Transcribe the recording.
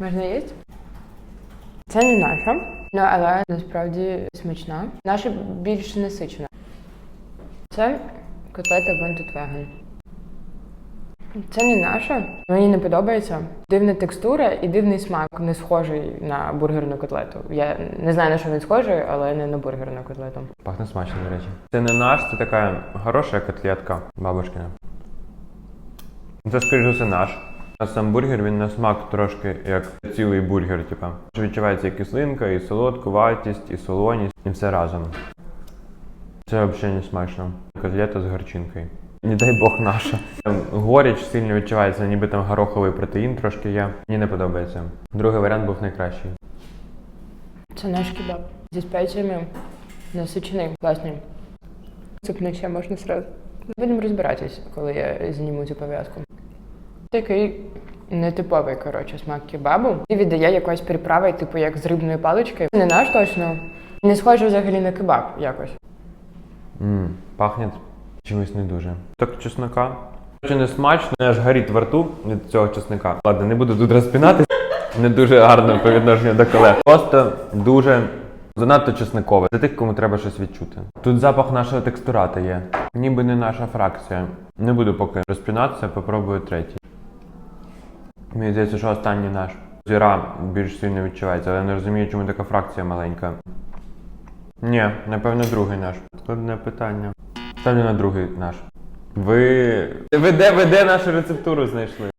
Можна їсти? Це не наша, ну але насправді смачна. Наша більш насичена. Це котлета Wanted Vegan. Це не наша. Мені не подобається. Дивна текстура і дивний смак, не схожий на бургерну котлету. Я не знаю на що він схожий, але не на бургерну котлету. Пахне смачно, до речі. Це не наш, це така хороша котлетка бабушкина. Це, за все, наш. А сам бургер він на смак трошки як цілий бургер, типа. Відчувається і кислинка, і солодкуватість, і солоність, і все разом. Це взагалі не смачно. Котлета з горчинкою. Не дай Бог наша. Там Горіч сильно відчувається, ніби там гороховий протеїн трошки є. Мені не подобається. Другий варіант був найкращий. Це наш кебаб. Зі спеціями насичений, класний. Цупник ще можна сразу. Будемо розбиратись, коли я зніму цю пов'язку. Такий нетиповий, коротше, смак кебабу. І віддає якоюсь приправою, типу як з рибної палички. Не наш точно. Не схоже взагалі на кебаб якось. Мм, пахне чимось не дуже. Так чеснока. Чи не смачно, аж горить во рту від цього чесника. Ладно, не буду тут розпінати. Не дуже гарно по відношенню до колег. Просто дуже занадто чесникове. Для тих, кому треба щось відчути. Тут запах нашого текстурата є. Ніби не наша фракція. Не буду поки розпінатися, попробую третій. Мені здається, що останній наш. Зіра більш сильно відчувається, але я не розумію, чому така фракція маленька. Ні, напевно, другий наш. Складне питання. Ставлю на другий наш. Ви. Ви де, ви де нашу рецептуру знайшли?